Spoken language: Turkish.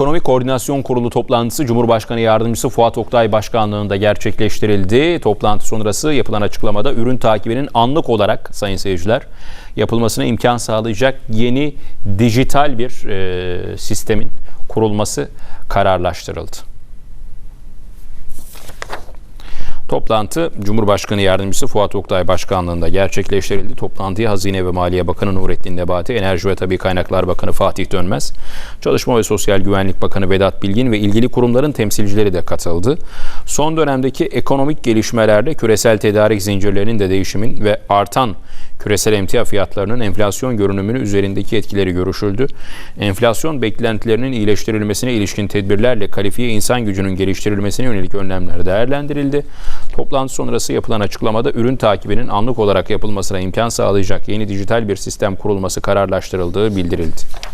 Ekonomik Koordinasyon Kurulu toplantısı Cumhurbaşkanı Yardımcısı Fuat Oktay Başkanlığında gerçekleştirildi. Toplantı sonrası yapılan açıklamada ürün takibinin anlık olarak sayın seyirciler yapılmasına imkan sağlayacak yeni dijital bir e, sistemin kurulması kararlaştırıldı. Toplantı Cumhurbaşkanı Yardımcısı Fuat Oktay Başkanlığında gerçekleştirildi. Toplantıya Hazine ve Maliye Bakanı Nurettin Nebati, Enerji ve Tabi Kaynaklar Bakanı Fatih Dönmez, Çalışma ve Sosyal Güvenlik Bakanı Vedat Bilgin ve ilgili kurumların temsilcileri de katıldı. Son dönemdeki ekonomik gelişmelerle küresel tedarik zincirlerinin de değişimin ve artan küresel emtia fiyatlarının enflasyon görünümünü üzerindeki etkileri görüşüldü. Enflasyon beklentilerinin iyileştirilmesine ilişkin tedbirlerle kalifiye insan gücünün geliştirilmesine yönelik önlemler değerlendirildi. Toplantı sonrası yapılan açıklamada ürün takibinin anlık olarak yapılmasına imkan sağlayacak yeni dijital bir sistem kurulması kararlaştırıldığı bildirildi.